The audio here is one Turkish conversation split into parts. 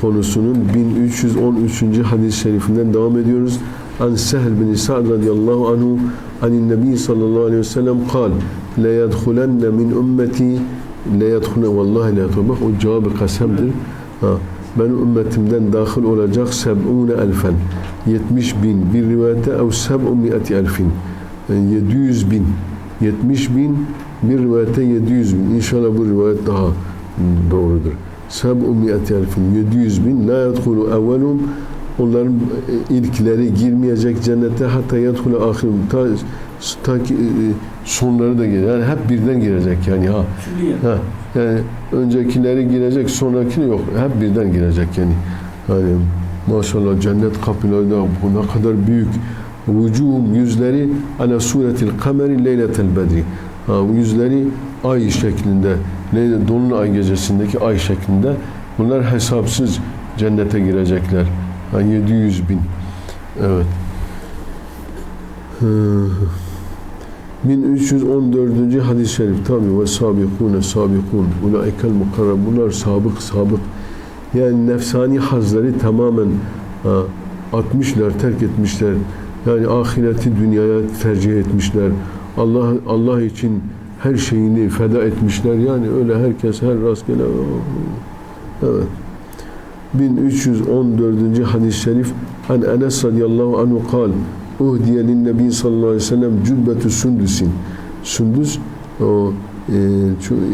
konusunun 1313. hadis-i şerifinden devam ediyoruz. An Sehl bin Sa'd radıyallahu anhu anin Nebi sallallahu aleyhi ve sellem kal le yedhulenne min ümmeti le yedhulenne vallahi le yedhulenne bak o cevabı kasemdir. Ha, benim ümmetimden dahil olacak seb'une elfen 70 bin bir rivayette ev seb'u mi'ati elfin yani 700 bin 70 bin bir rivayette 700 bin İnşallah bu rivayet daha doğrudur. Seb'u mi'ati elfin 700 bin la yedhulu evvelum onların ilkleri girmeyecek cennete hatta yedhulu ahirum ta, ta ki, sonları da girer. Yani hep birden girecek yani ha. ha. Yani öncekileri girecek, sonraki yok. Hep birden girecek yani. Yani maşallah cennet kapıları da bu ne kadar büyük. Vücuhum yüzleri ala suretil kameri leyletel bedri. Bu yüzleri ay şeklinde, Leyle, dolunay gecesindeki ay şeklinde. Bunlar hesapsız cennete girecekler. Ha, 700 bin. Evet. Hı. 1314. hadis-i şerif tabi ve sabikune sabikun ulaikel mukarrab bunlar sabık sabık yani nefsani hazları tamamen atmışlar terk etmişler yani ahireti dünyaya tercih etmişler Allah Allah için her şeyini feda etmişler. Yani öyle herkes her rastgele. Evet. 1314. hadis-i şerif an Enes radıyallahu anhu kal uhdiye linnebi sallallahu aleyhi ve sellem cübbetü sündüsin sündüs o e,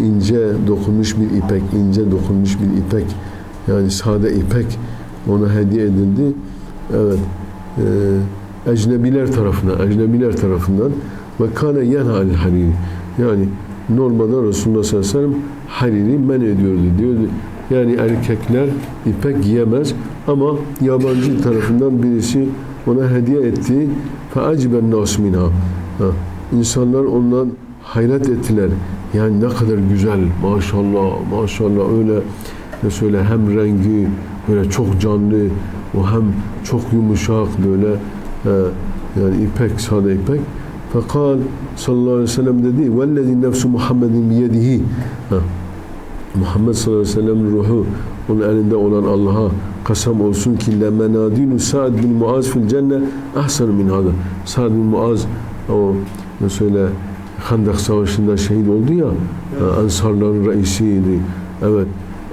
ince dokunmuş bir ipek ince dokunmuş bir ipek yani sade ipek ona hediye edildi. Evet e, ecnebiler tarafından ecnebiler tarafından ve kâne yenha al hariri yani normalde Resulullah sallallahu aleyhi ve sellem hariri men ediyordu diyordu yani erkekler ipek giyemez ama yabancı tarafından birisi ona hediye etti. فَاَعْجِبَ النَّاسُ مِنْهَا İnsanlar ondan hayret ettiler. Yani ne kadar güzel maşallah maşallah öyle ne söyle hem rengi böyle çok canlı o hem çok yumuşak böyle yani ipek sade ipek Fakal sallallahu aleyhi ve sellem dedi vellezî nefsu Muhammedin biyedihi Muhammed sallallahu aleyhi ve sellem ruhu onun elinde olan Allah'a kasam olsun ki lemenadinu Sa'd bin Muaz fil cenne ahsan min hada. Sa'd bin Muaz o mesela Handak Savaşı'nda şehit oldu ya Ensarların reisiydi. Evet.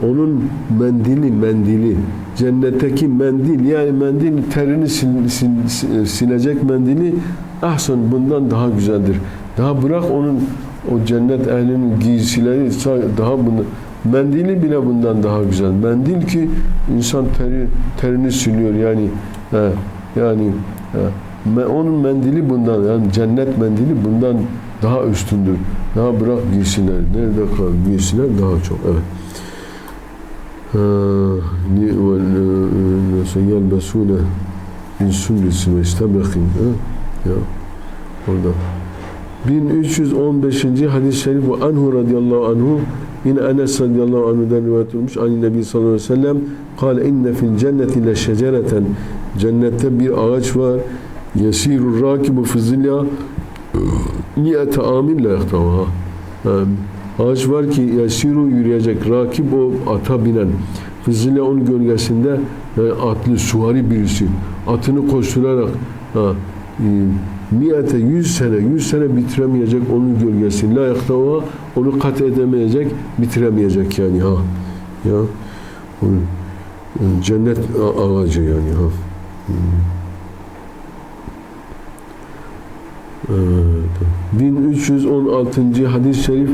Onun mendili, mendili cennetteki mendil yani mendil terini sil, sil, silecek mendili ahsan bundan daha güzeldir. Daha bırak onun o cennet ehlinin giysileri daha bunu Mendili bile bundan daha güzel. Mendil ki insan teri, terini siliyor yani he, yani he, onun mendili bundan yani cennet mendili bundan daha üstündür. Daha bırak giysiler. Nerede kal giysiler daha çok. Evet. yelbesune min sünnisin ve Ya orada. 1315. hadis-i şerif bu anhu radıyallahu anhu Yine Enes radıyallahu anhu'dan rivayet olmuş. Ani Nebi sallallahu aleyhi ve sellem kâle inne fil cenneti le şecereten cennette bir ağaç var. Yesirur rakibu fi zilya niyete amin la yahtavaha. Ağaç var ki yesiru yürüyecek. Rakip o ata binen. Fizile onun gölgesinde yani atlı, suvari birisi. Atını koşturarak ha, Miyete yüz sene, yüz sene bitiremeyecek onun gölgesini. La yaktava onu kat edemeyecek, bitiremeyecek yani ha. Ya onun, cennet ağacı yani ha. Evet. 1316. hadis-i şerif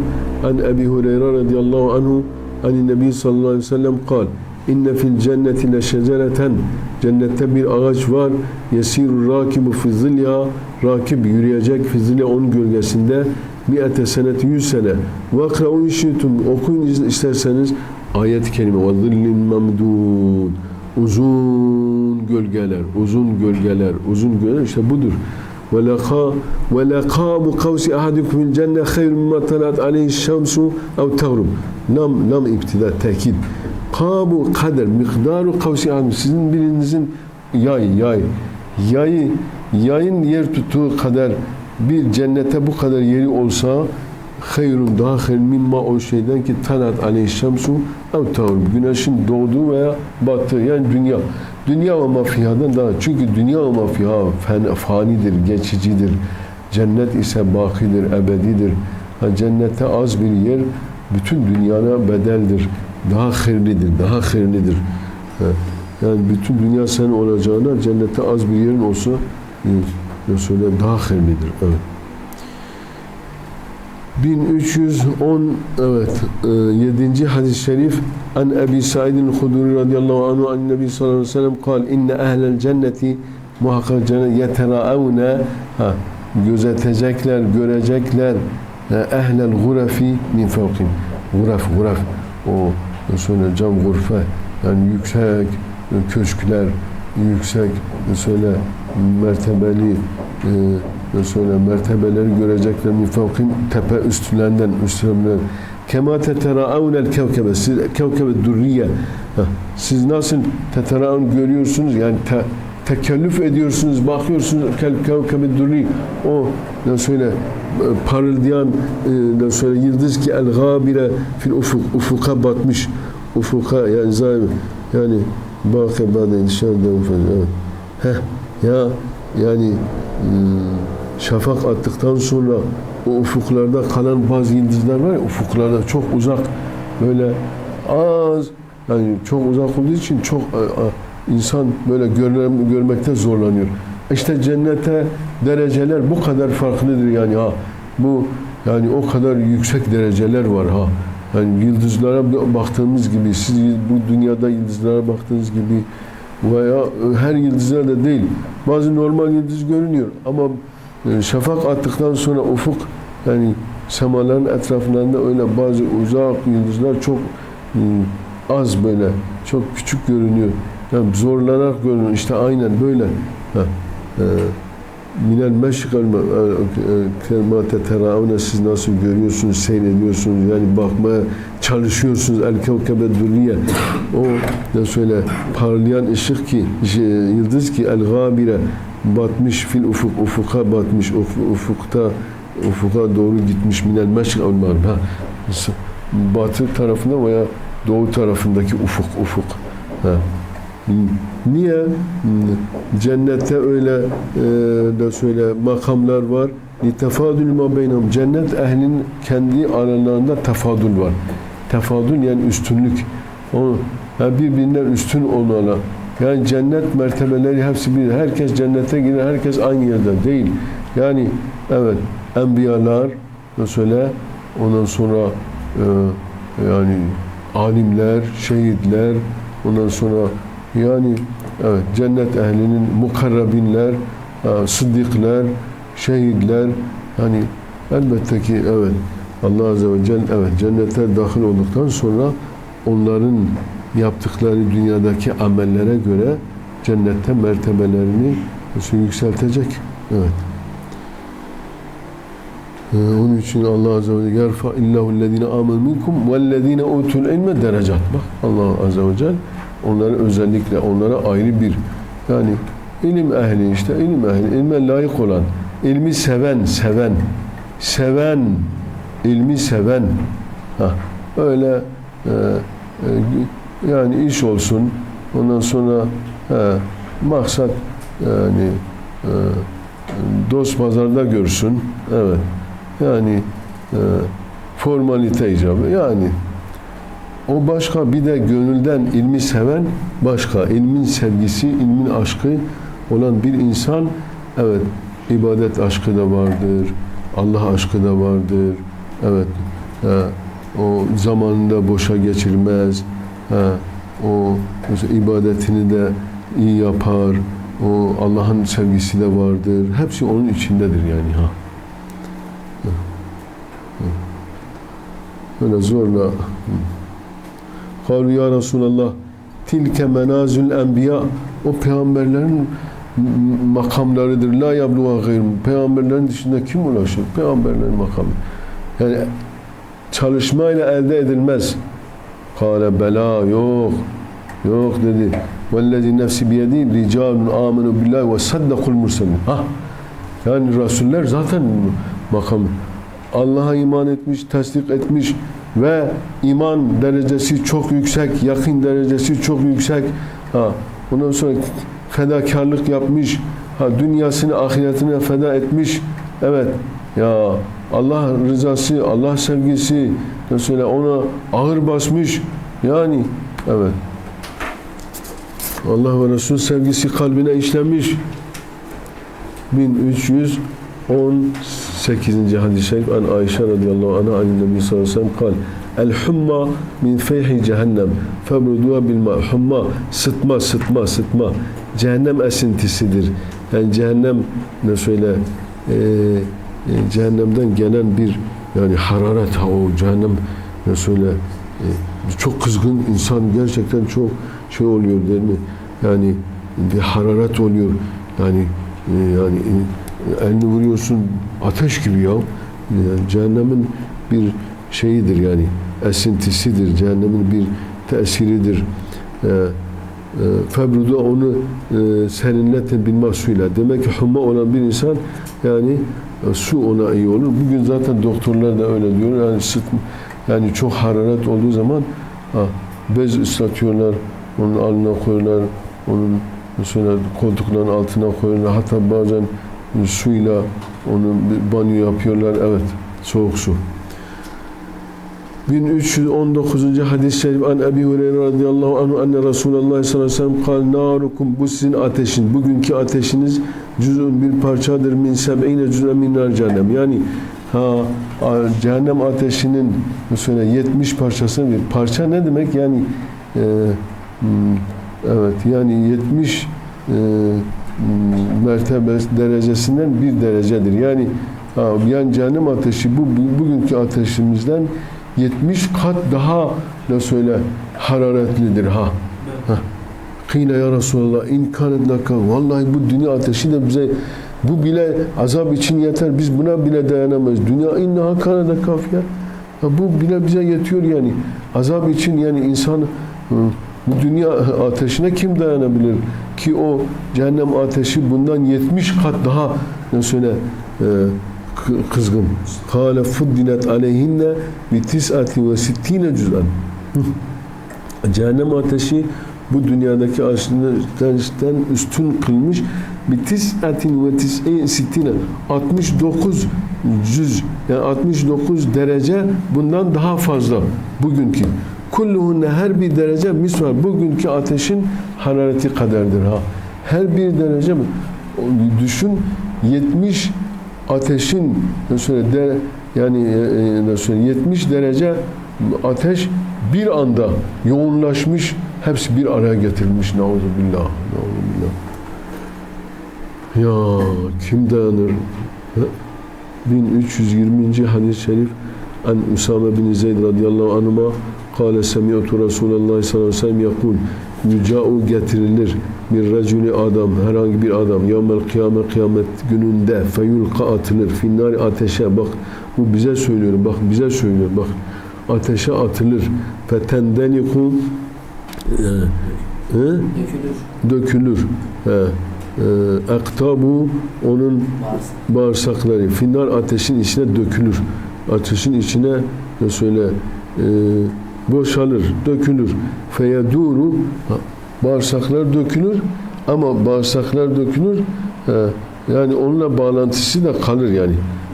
an Ebi Hureyre radıyallahu anhu an Nebi sallallahu aleyhi ve sellem kal İnne fil cenneti le şecereten cennette bir ağaç var yesirur rakibu fi zilya rakip yürüyecek fi zilya onun gölgesinde mi'ete senet yüz sene ve akra'u işitum okuyun isterseniz ayet-i kerime ve zillin memdud uzun gölgeler, uzun gölgeler, uzun gölgeler işte budur. Ve laka ve laqabu kavsi ahadikum fil cenne hayrun mimma talat aleyhi şemsu ev tağrub. Lam lam ibtida tekid. Kabu kader mikdaru kavsi ahadikum sizin birinizin yay yay yayı yayın yer tuttuğu kadar bir cennete bu kadar yeri olsa hayrun daha hayır mimma o şeyden ki talat aleyhi şemsu ev tağrub. Güneşin doğduğu veya battığı yani dünya. Dünya ve mafihadan daha. Çünkü dünya ve mafiha fanidir, geçicidir. Cennet ise bakidir, ebedidir. Ha, cennette az bir yer bütün dünyana bedeldir. Daha hayırlidir, daha hayırlidir. Ha, Yani bütün dünya senin olacağına cennette az bir yerin olsa e, Resulullah daha hayırlidir. Evet. 1310 evet 7. hadis-i şerif an Ebi Sa'idin Huduri radıyallahu anhu an Nebi sallallahu aleyhi ve sellem kal inne ehlel cenneti muhakkak cennet yeteraavne ha gözetecekler görecekler e, ehlel gurefi min fevkin guref guref o söyle cam gurfe. Yani yüksek e, köşkler yüksek e, söyle mertebeli e, Resulüne mertebeleri görecekler min fevkin tepe üstülerinden üstülerinden kema teteraavnel kevkebe. Siz kevkebe durriye. Siz nasıl teteraavn görüyorsunuz? Yani te, tekellüf ediyorsunuz bakıyorsunuz kevkebe durri. O ne söyle parıldayan e, söyle yıldız ki el gabire fil ufuk ufuka batmış ufuka yani zahir yani bakı bade inşallah evet. Ya yani hmm, şafak attıktan sonra o ufuklarda kalan bazı yıldızlar var ya ufuklarda çok uzak böyle az yani çok uzak olduğu için çok e, e, insan böyle görme, görmekte zorlanıyor. İşte cennete dereceler bu kadar farklıdır yani ha. Bu yani o kadar yüksek dereceler var ha. Yani yıldızlara baktığımız gibi siz bu dünyada yıldızlara baktığınız gibi veya her yıldızlar da değil. Bazı normal yıldız görünüyor ama e, şafak attıktan sonra ufuk yani semaların etraflarında öyle bazı uzak yıldızlar çok e, az böyle çok küçük görünüyor. Yani zorlanarak görünüyor. İşte aynen böyle. Ha. E, minel meşgal kemate teraune siz nasıl görüyorsunuz, seyrediyorsunuz? Yani bakmaya çalışıyorsunuz el kevkebe durriye o ne söyle parlayan ışık ki yıldız ki el gabire batmış fil ufuk ufuka batmış uf, ufukta ufuka doğru gitmiş minel meşgal ha batı tarafında veya doğu tarafındaki ufuk ufuk. Ha. Niye? Cennette öyle e, de söyle makamlar var. Tefadül ma beynhum. Cennet ehlinin kendi aralarında tefadül var. Tefadül yani üstünlük. O yani birbirinden üstün olmalı. Yani cennet mertebeleri hepsi bir. Herkes cennete girer, herkes aynı yerde değil. Yani evet enbiyalar söyle ondan sonra e, yani alimler, şehitler, ondan sonra yani evet cennet ehlinin mukarrabinler, e, sıddıklar, şehitler yani elbette ki evet Allah Azze ve Celle evet cennete dahil olduktan sonra onların yaptıkları dünyadaki amellere göre cennette mertebelerini yükseltecek. Evet. Ee, onun için Allah Azze ve Celle yerfa illahu ellezine amen minkum vellezine utul ilme derecat. Bak Allah Azze ve Celle onlara özellikle onlara ayrı bir yani ilim ehli işte ilim ehli ilme layık olan ilmi seven seven seven ilmi seven. Ha öyle e, e, yani iş olsun ondan sonra he, maksat yani e, dost pazarda görsün evet. Yani e, formalite icabı yani o başka bir de gönülden ilmi seven başka. ilmin sevgisi, ilmin aşkı olan bir insan evet ibadet aşkı da vardır. Allah aşkı da vardır. Evet. E, o zamanında boşa geçirmez. E, o ibadetini de iyi yapar. O Allah'ın sevgisi de vardır. Hepsi onun içindedir yani ha. Böyle zorla. Kalu ya Resulallah tilke menazül enbiya o peygamberlerin makamlarıdır. La yabluğa gayrım. Peygamberlerin dışında kim ulaşır? Peygamberlerin makamı. Yani çalışmayla elde edilmez. Kale bela yok. Yok dedi. Vellezi nefsi biyedi ricalun amenu billahi ve saddakul murselin. Ha. Yani Resuller zaten makam Allah'a iman etmiş, tasdik etmiş ve iman derecesi çok yüksek, yakın derecesi çok yüksek. Ha. Ondan sonra fedakarlık yapmış. Ha, dünyasını, ahiretine feda etmiş. Evet. Ya Allah rızası, Allah sevgisi mesela ona ağır basmış. Yani evet. Allah ve Resul sevgisi kalbine işlemiş. 1318. hadis-i şerif an Ayşe radıyallahu anha an Nebi sallallahu aleyhi ve sellem El humma min feyhi cehennem februduha bil ma humma sıtma sıtma sıtma cehennem esintisidir. Yani cehennem ne söyle e, e, cehennemden gelen bir yani hararet ha o cehennem ne söyle e, çok kızgın insan gerçekten çok şey oluyor değil mi? Yani bir hararet oluyor. Yani e, yani elini vuruyorsun ateş gibi ya. Yani cehennemin bir şeyidir yani esintisidir. Cehennemin bir tesiridir. E, e, onu e, serinletin bilmez suyla. Demek ki humma olan bir insan yani e, su ona iyi olur. Bugün zaten doktorlar da öyle diyor. Yani sıt, yani çok hararet olduğu zaman bez ıslatıyorlar, onun alnına koyuyorlar, onun mesela koltukların altına koyuyorlar. Hatta bazen suyla onu banyo yapıyorlar. Evet, soğuk su. 1319. hadis-i şerif an Ebi Hureyre radıyallahu anhu anne Resulullah sallallahu aleyhi ve sellem kal narukum bu sizin ateşin bugünkü ateşiniz cüzün bir parçadır min seb'ine cüz'e min nar cehennem yani ha cehennem ateşinin mesela 70 parçası bir parça ne demek yani e, hmm, evet yani 70 e, hmm, mertebe derecesinden bir derecedir yani yani cehennem ateşi bu bu- bugünkü ateşimizden 70 kat daha ne söyle hararetlidir ha. ha. Kıyla ya Resulallah in kanet laka vallahi bu dünya ateşi de bize bu bile azap için yeter. Biz buna bile dayanamayız. Dünya innaha kanet kafiye. Bu bile bize yetiyor yani. Azap için yani insan bu dünya ateşine kim dayanabilir ki o cehennem ateşi bundan 70 kat daha ne söyle e, kı- kızgın. Kâle fuddinet aleyhinne bi tis'ati ve sittine cüz'an. Cehennem ateşi bu dünyadaki ateşten üstün kılmış bir tis'atin ve tis'in sittine 69 cüz yani 69 derece bundan daha fazla bugünkü. Kulluhunne her bir derece misal bugünkü ateşin harareti kadardır ha. Her bir derece mi? Düşün 70 ateşin nasıl de yani e, e, nasıl 70 derece ateş bir anda yoğunlaşmış hepsi bir araya getirilmiş nauzubillah nauzubillah ya kim dayanır Ha? 1320. hadis-i şerif an Usame bin Zeyd radıyallahu anhuma kâle semi'tu Resulullah sallallahu aleyhi ve sellem yakul yüca'u getirilir. Bir racülü adam herhangi bir adam yevmel kıyamet kıyamet gününde feyulka atılır. Finnari ateşe bak bu bize söylüyor bak bize söylüyor bak. Ateşe atılır. Fetendeniku e, e, Dökülür. dökülür. E, ektabu onun bağırsakları. Finnar ateşin içine dökülür. Ateşin içine ne söyle e, boşalır, dökülür. Feyeduru bağırsaklar dökülür ama bağırsaklar dökülür e, yani onunla bağlantısı da kalır yani.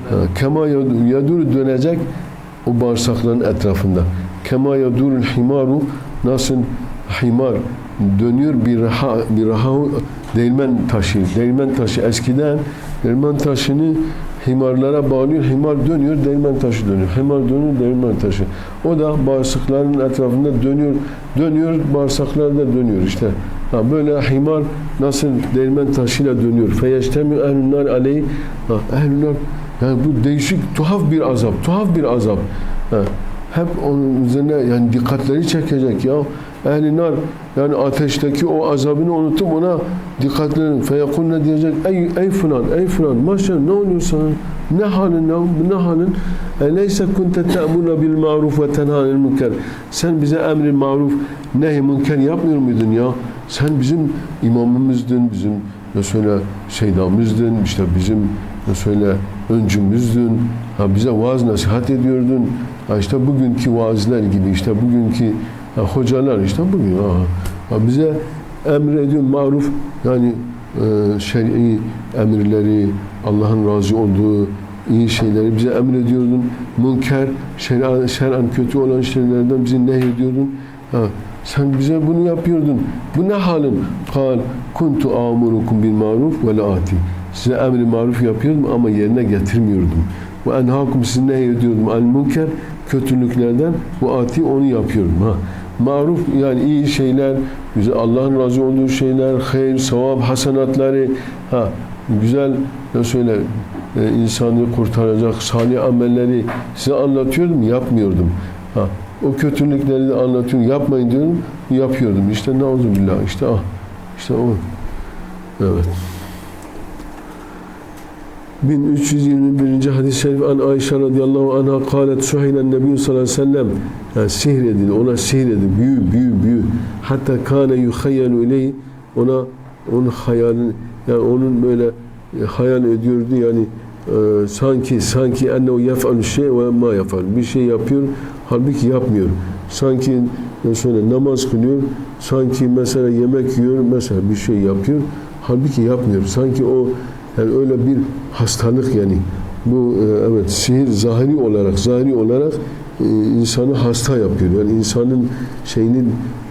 Ha, Kema yaduru dönecek o bağırsakların etrafında. Kema yadurul himaru nasıl himar dönüyor bir raha bir raha değirmen taşı. Değirmen taşı eskiden değirmen taşını himarlara bağlıyor. Himar dönüyor, değirmen taşı dönüyor. Himar dönüyor, değirmen taşı. O da bağırsakların etrafında dönüyor, dönüyor, bağırsaklar da dönüyor işte. Ha, böyle himar nasıl değirmen taşıyla dönüyor. Feyeştemi ehlünnar aleyhi. Ha, ehlünnar yani bu değişik, tuhaf bir azap, tuhaf bir azap. Ha, hep onun üzerine yani dikkatleri çekecek ya. ehli nar yani ateşteki o azabını unutup ona dikkatli feyekul ne diyecek? Ey, ey falan ey falan maşallah ne oluyor sana? Ne halin ne, ne halin? Eleyse kunte te'muna bil maruf ve tenhanil münker. Sen bize emri maruf nehi münker yapmıyor muydun ya? Sen bizim imamımızdın bizim mesela şeydamızdın işte bizim mesela öncümüzdün ha bize vaaz nasihat ediyordun ha işte bugünkü vaazlar gibi işte bugünkü ha, hocalar işte bugün ha, ha bize emrediyor maruf yani e, şer'i emirleri Allah'ın razı olduğu iyi şeyleri bize emrediyordun. Münker, şer'an, şer'an kötü olan şeylerden bizi nehyediyordun. Ha, sen bize bunu yapıyordun. Bu ne halin? Kal, kuntu amurukum bil maruf ve la ati. Size emri maruf yapıyordum ama yerine getirmiyordum. Ve enhakum sizi nehyediyordum. Al münker, kötülüklerden bu ati onu yapıyorum. Ha. Maruf yani iyi şeyler, güzel Allah'ın razı olduğu şeyler, hayır, sevap, hasenatları, ha, güzel ne söyle e, insanı kurtaracak salih amelleri size anlatıyordum, yapmıyordum. Ha, o kötülükleri de anlatıyorum, yapmayın diyorum, yapıyordum. İşte billah, işte ah, işte o. Evet. 1321. hadis-i şerif an Ayşe radıyallahu anha kâlet suhilen nebiyyü sallallahu aleyhi ve sellem yani edildi, ona edildi, büyü, büyü, büyü. Hatta kâne yuhayyelu ileyhi ona onun hayalini yani onun böyle e, hayal ediyordu yani e, sanki sanki ennehu yef'alü şey ve ma yef'al bir şey yapıyor halbuki yapmıyor. Sanki mesela namaz kılıyor, sanki mesela yemek yiyor, mesela bir şey yapıyor, halbuki yapmıyor. Sanki o yani öyle bir hastalık yani bu e, evet sihir zahiri olarak zahiri olarak e, insanı hasta yapıyor. Yani insanın şeyini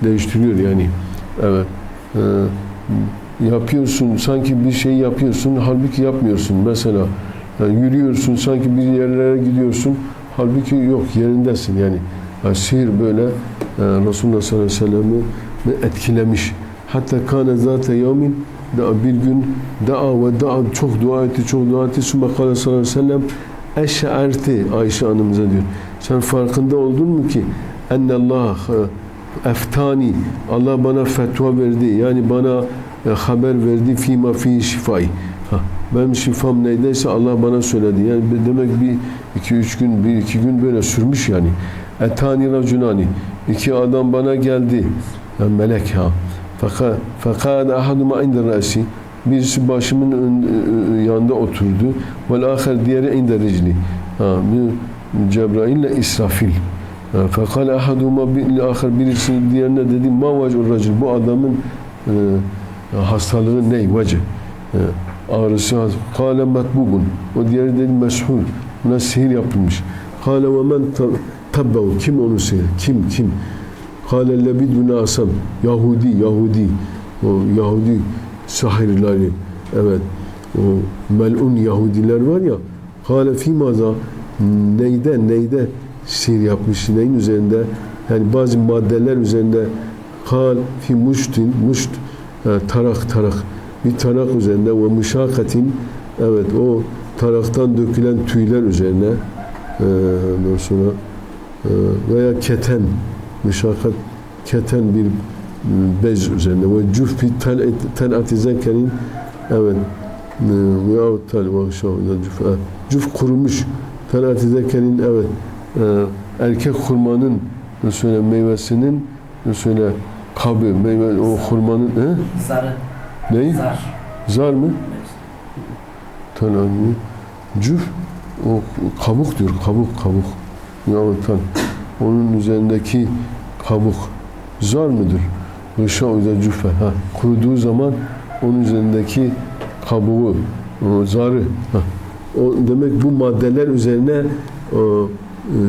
değiştiriyor yani. Evet. E, yapıyorsun sanki bir şey yapıyorsun halbuki yapmıyorsun. Mesela yani yürüyorsun sanki bir yerlere gidiyorsun halbuki yok yerindesin yani. yani sihir böyle e, Resulullah sallallahu aleyhi ve sellem'i etkilemiş. Hatta kâne zâte yevmin da bir gün daa ve daa çok dua etti, çok dua etti. Sümme kâle sallallahu aleyhi ve sellem eşşe'erti Ayşe Hanımıza diyor. Sen farkında oldun mu ki enne Allah eftani Allah bana fetva verdi. Yani bana e, haber verdi fîmâ fî şifai. Ha, benim şifam neydeyse Allah bana söyledi. Yani demek bir iki üç gün, bir iki gün böyle sürmüş yani. Etani racunani. İki adam bana geldi. Yani melek ha. Fakat fakat ahaduma inde. Birisi başımın ön, yanında oturdu. Vel aher diğeri inde ricli. Ha, bir Cebrail ile İsrafil. Fakat ahaduma bil birisi diğerine dedi ma vecur racil. Bu adamın e, hastalığı ne? Vece. E, ağrısı. Kale metbubun. O diğeri dedi meshul. Buna sihir yapılmış. Kale ve men tabbehu. Kim onu sihir? Kim? Kim? Kale lebidun asam. Yahudi, Yahudi. O Yahudi sahirleri. Evet. O melun Yahudiler var ya. Kale fimaza. Neyde, neyde sihir yapmış? Neyin üzerinde? Yani bazı maddeler üzerinde. Kal fi muştin. Muşt. Tarak, tarak. Bir tarak üzerinde ve müşakatin. Evet o taraktan dökülen tüyler üzerine e, ondan sonra e, veya keten müşakat keten bir bez üzerinde ve cüffi tel, tel atizekenin evet veya tel cüf, cüf kurumuş tel atizekenin evet erkek hurmanın söyle meyvesinin söyle kabı meyve o hurmanın he? Zarı. Ne? Zar. Zar mı? Tanani. Cüf o kabuk diyor. Kabuk kabuk. Ya tan. Onun üzerindeki kabuk zar mıdır? Rışa uyda cüfe. Ha. Kuruduğu zaman onun üzerindeki kabuğu, zarı. Ha. O demek bu maddeler üzerine o,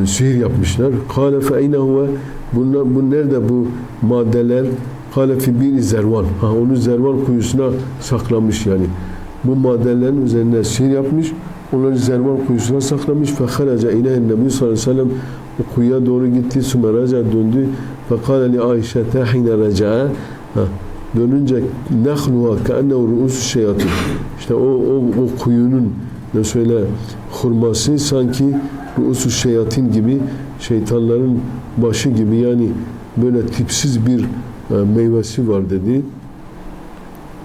e, sihir yapmışlar. Kâle fe eyne huve bunlar, bu nerede bu maddeler? Kâle fi bir zervan. Ha, onu zervan kuyusuna saklamış yani. Bu maddelerin üzerine sihir yapmış. Onları zervan kuyusuna saklamış. Feharaca ileyhin nebi sallallahu aleyhi ve sellem kuyuya doğru gitti. Sümeraca döndü. Fekale li Ayşe'te hine reca'a dönünce nehluha keennehu ru'usu şeyatın. İşte o, o, o kuyunun ne söyle hurması sanki ru'usu şeyatin gibi şeytanların başı gibi yani böyle tipsiz bir e, meyvesi var dedi.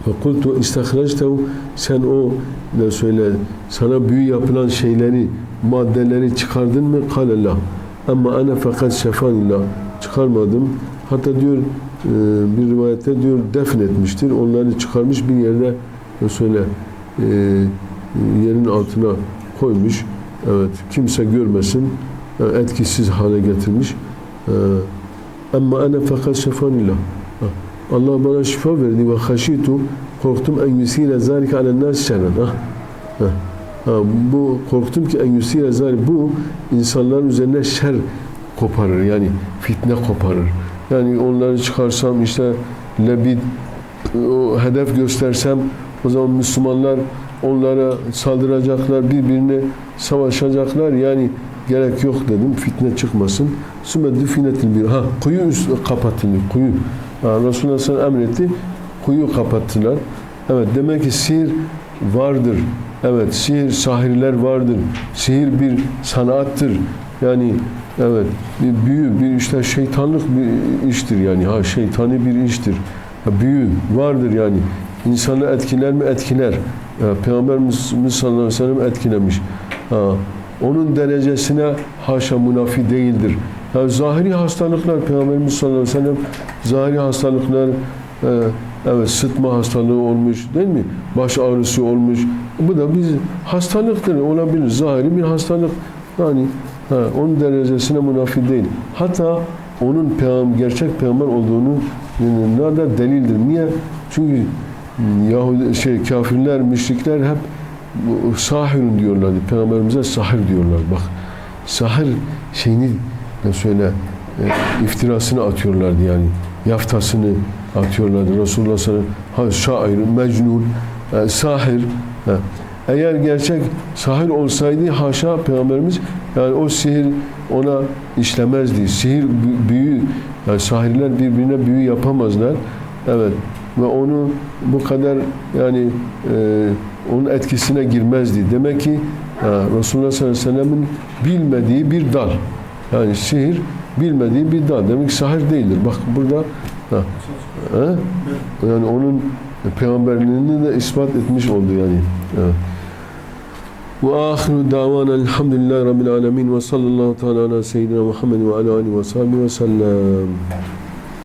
Ve kultu istahraçtehu sen o ne söyle sana büyü yapılan şeyleri maddeleri çıkardın mı? Kale la. Ama ana fakat şefanillah çıkarmadım. Hatta diyor e, bir rivayette diyor defnetmiştir. Onları çıkarmış bir yerde ne söyle yerin altına koymuş. Evet kimse görmesin. e, etkisiz hale getirmiş. E, Ama ana fakat şefanillah. Allah bana şifa verdi ve haşitu korktum en yusile zalike alen nas bu korktum ki en yusile zalike bu insanların üzerine şer koparır yani fitne koparır. Yani onları çıkarsam işte lebid o hedef göstersem o zaman Müslümanlar onlara saldıracaklar, birbirine savaşacaklar. Yani gerek yok dedim. Fitne çıkmasın. Sümme düfinetil bir. Ha kuyu üst kapatılır. Kuyu. Ha, Resulullah sana emretti. Kuyu kapattılar. Evet demek ki sihir vardır. Evet sihir sahirler vardır. Sihir bir sanattır. Yani evet bir büyü bir işte şeytanlık bir iştir yani. Ha şeytani bir iştir. Ha, büyü vardır yani. İnsanı etkiler mi? Etkiler. Ya, Peygamberimiz sallallahu aleyhi ve sellem etkilemiş. Ha, onun derecesine haşa münafi değildir. Yani zahiri hastalıklar Peygamberimiz sallallahu aleyhi ve sellem zahiri hastalıklar e, evet sıtma hastalığı olmuş değil mi? Baş ağrısı olmuş. Bu da biz hastalıktır olabilir. Zahiri bir hastalık. Yani ha, onun derecesine münafi değil. Hatta onun peygamber, gerçek peygamber olduğunu ne da delildir. Niye? Çünkü Yahudi şey kafirler, müşrikler hep sahirun diyorlardı. Peygamberimize sahir diyorlar. Bak sahir şeyini söyle e, iftirasını atıyorlardı yani. Yaftasını atıyorlardı. Resulullah sallallahu aleyhi ve sellem şair, mecnun, e, sahir. Ha. Eğer gerçek sahir olsaydı haşa Peygamberimiz yani o sihir ona işlemezdi. Sihir bü- büyü yani sahirler birbirine büyü yapamazlar. Evet ve onu bu kadar yani e, onun etkisine girmezdi. Demek ki ha, Resulullah sallallahu aleyhi ve sellem'in bilmediği bir dal. Yani sihir bilmediği bir dal. Demek ki sahir değildir. Bak burada ha, ha? yani onun peygamberliğini de ispat etmiş oldu yani. Evet. Ve ahiru davana elhamdülillahi rabbil alemin ve sallallahu teala ala seyyidina Muhammed ve ala alihi ve sahbihi ve sellem.